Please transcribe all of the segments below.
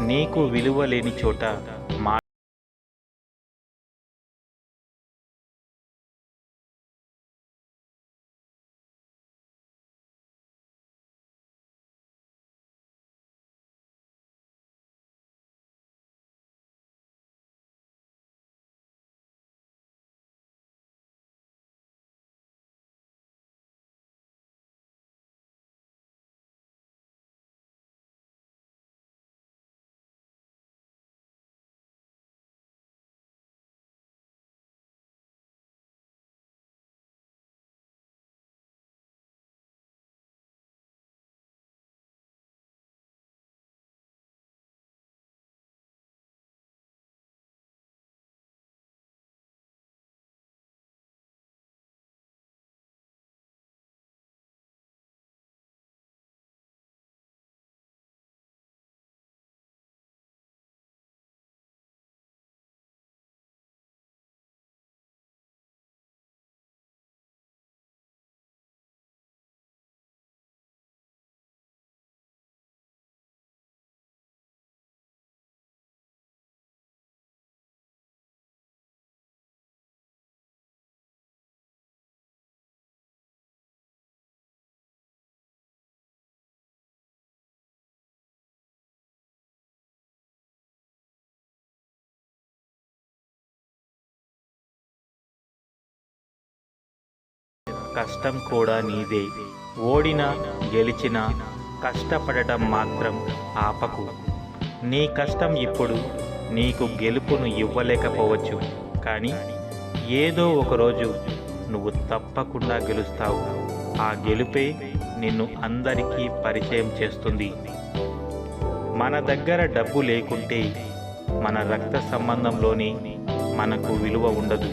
నీకు విలువ లేని చోట కష్టం కూడా నీదే. ఓడినా గెలిచినా కష్టపడటం మాత్రం ఆపకు. నీ కష్టం ఇప్పుడు నీకు గెలుపును ఇవ్వలేకపోవచ్చు. కానీ ఏదో ఒకరోజు నువ్వు తప్పకుండా గెలుస్తావు. ఆ గెలుపే నిన్ను అందరికీ పరిచయం చేస్తుంది. మన దగ్గర డబ్బు లేకుంటే మన రక్త సంబంధంలోనే మనకు విలువ ఉండదు.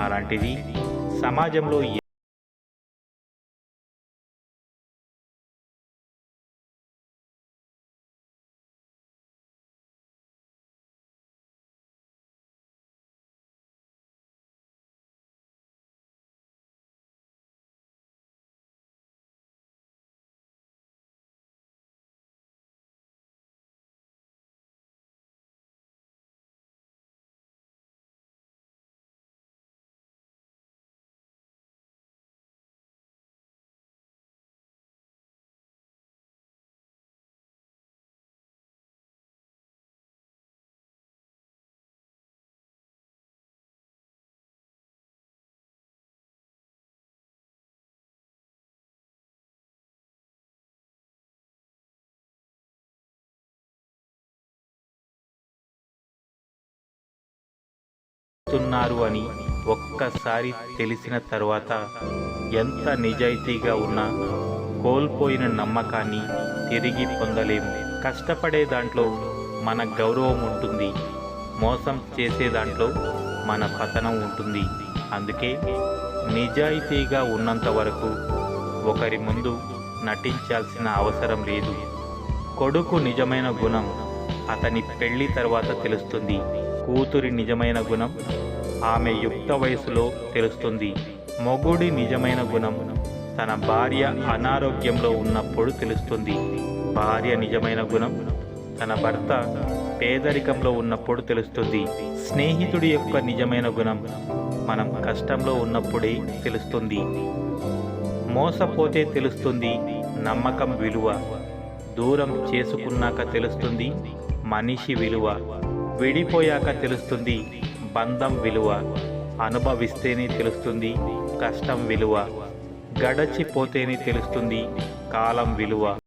అలాంటిది సమాజంలో చేస్తున్నారు అని ఒక్కసారి తెలిసిన తర్వాత ఎంత నిజాయితీగా ఉన్నా కోల్పోయిన నమ్మకాన్ని తిరిగి పొందలేము. కష్టపడే దాంట్లో మన గౌరవం ఉంటుంది. మోసం చేసే దాంట్లో మన పతనం ఉంటుంది. అందుకే నిజాయితీగా ఉన్నంత వరకు ఒకరి ముందు నటించాల్సిన అవసరం లేదు. కొడుకు నిజమైన గుణం అతని పెళ్ళి తర్వాత తెలుస్తుంది. కూతురి నిజమైన గుణం ఆమె యుక్త వయసులో తెలుస్తుంది. మొగుడి నిజమైన గుణం తన భార్య అనారోగ్యంలో ఉన్నప్పుడు తెలుస్తుంది. భార్య నిజమైన గుణం తన భర్త పేదరికంలో ఉన్నప్పుడు తెలుస్తుంది. స్నేహితుడి యొక్క నిజమైన గుణం మనం కష్టంలో ఉన్నప్పుడే తెలుస్తుంది. మోసపోతే తెలుస్తుంది నమ్మకం విలువ. దూరం చేసుకున్నాక తెలుస్తుంది మనిషి విలువ. విడిపోయాక తెలుస్తుంది బంధం విలువ. అనుభవిస్తేనే తెలుస్తుంది కష్టం విలువ. గడచిపోతేనే తెలుస్తుంది కాలం విలువ.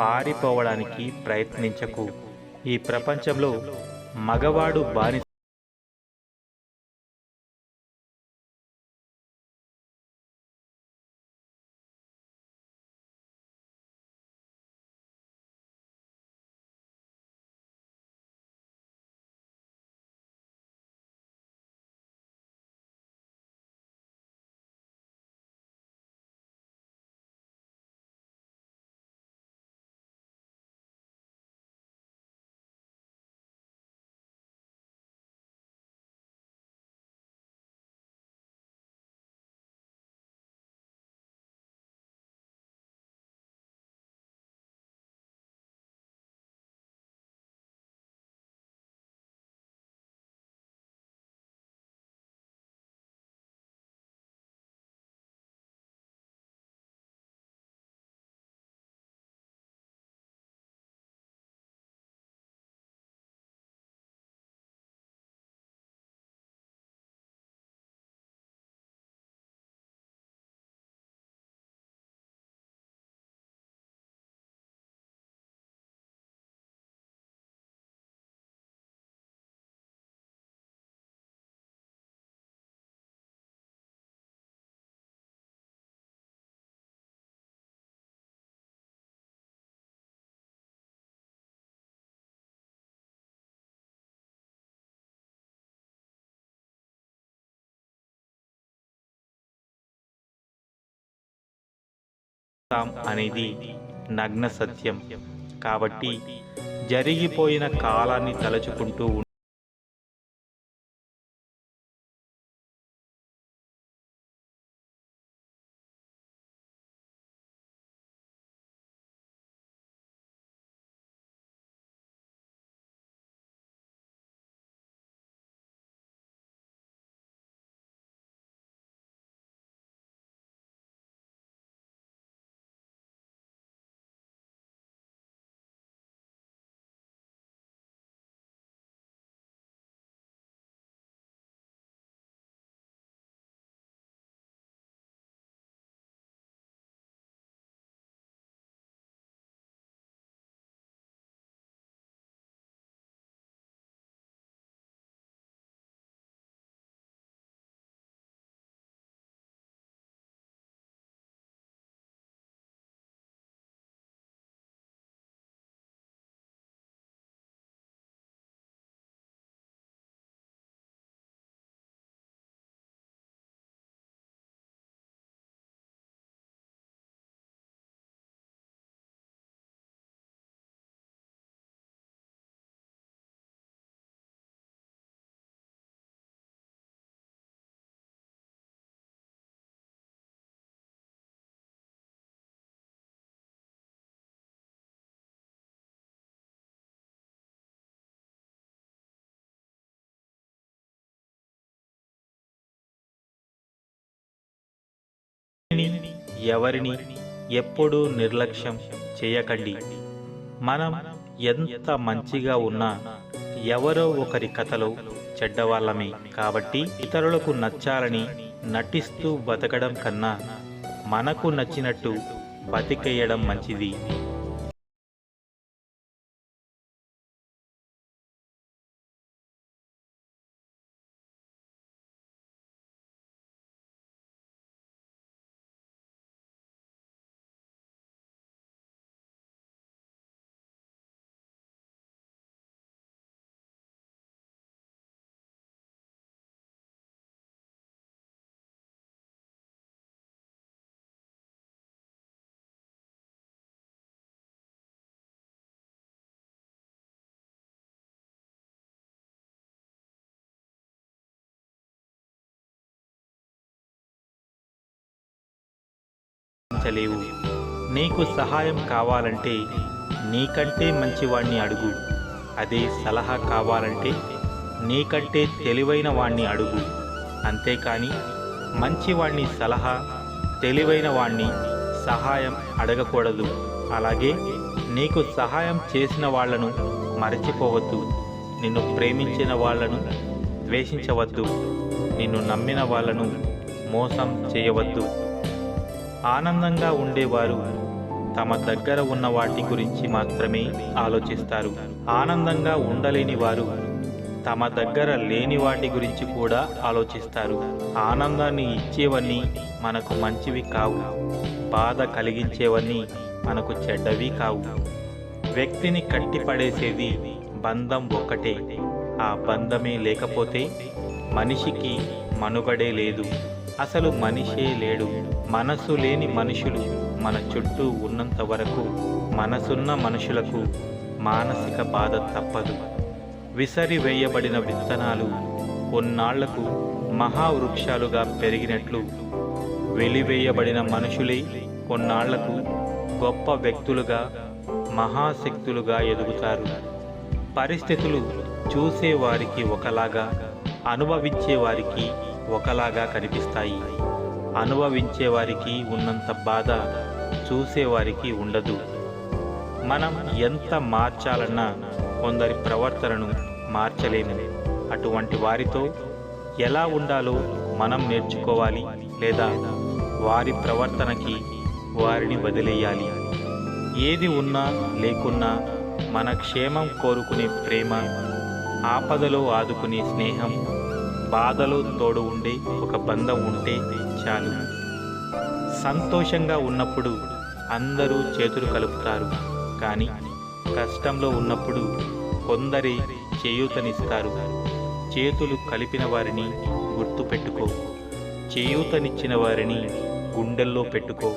పారిపోవడానికి ప్రయత్నించకు. ఈ ప్రపంచంలో మగవాడు బాని అనేది నగ్న సత్యం. కాబట్టి జరిగిపోయిన కాలాన్ని తలుచుకుంటూ ఎవరిని ఎప్పుడూ నిర్లక్ష్యం చేయకండి. మనం ఎంత మంచిగా ఉన్నా ఎవరో ఒకరి కథలో చెడ్డవాళ్ళమే కాబట్టి ఇతరులకు నచ్చాలని నటిస్తూ బతకడం కన్నా మనకు నచ్చినట్టు బతికేయడం మంచిది. సాధించలేవు నీకు సహాయం కావాలంటే నీకంటే మంచివాణ్ణి అడుగు. అదే సలహా కావాలంటే నీకంటే తెలివైన వాణ్ణి అడుగు. అంతేకాని మంచివాణ్ణి సలహా తెలివైన వాణ్ణి సహాయం అడగకూడదు. అలాగే నీకు సహాయం చేసిన వాళ్ళను మరచిపోవద్దు. నిన్ను ప్రేమించిన వాళ్ళను ద్వేషించవద్దు. నిన్ను నమ్మిన వాళ్ళను మోసం చేయవద్దు. ఆనందంగా ఉండేవారు. తమ దగ్గర ఉన్న వాటి గురించి మాత్రమే ఆలోచిస్తారు. ఆనందంగా ఉండలేని వారు తమ దగ్గర లేని వాటి గురించి కూడా ఆలోచిస్తారు. ఆనందాన్ని ఇచ్చేవన్నీ మనకు మంచివి కావు. బాధ కలిగించేవన్నీ మనకు చెడ్డవి కావు. వ్యక్తిని కట్టిపడేసేది బంధం ఒక్కటే. ఆ బంధమే లేకపోతే మనిషికి మనుగడే లేదు. అసలు మనిషే లేడు. మనసు లేని మనుషులు మన చుట్టూ ఉన్నంత వరకు మనసున్న మనుషులకు మానసిక బాధ తప్పదు. విసరి వేయబడిన విత్తనాలు కొన్నాళ్ళకు మహావృక్షాలుగా పెరిగినట్లు వెలివేయబడిన మనుషులే కొన్నాళ్ళకు గొప్ప వ్యక్తులుగా మహాశక్తులుగా ఎదుగుతారు. పరిస్థితులు చూసేవారికి ఒకలాగా అనుభవించే వారికి ఒకలాగా కనిపిస్తాయి. అనుభవించే వారికి ఉన్నంత బాధ చూసేవారికి ఉండదు. మనం ఎంత మార్చాలన్నా కొందరి ప్రవర్తనను మార్చలేము. అటువంటి వారితో ఎలా ఉండాలో మనం నేర్చుకోవాలి లేదా వారి ప్రవర్తనకి వారిని వదిలేయాలి. ఏది ఉన్నా లేకున్నా మన క్షేమం కోరుకునే ప్రేమ ఆపదలో ఆదుకునే స్నేహం బాధలు తోడు ఉండే ఒక బంధం ఉంటే చాలు. సంతోషంగా ఉన్నప్పుడు అందరూ చేతులు కలుపుతారు. కానీ కష్టంలో ఉన్నప్పుడు కొందరి చేయూతనిస్తారు. చేతులు కలిపిన వారిని గుర్తుపెట్టుకో. చేయూతనిచ్చిన వారిని గుండెల్లో పెట్టుకో.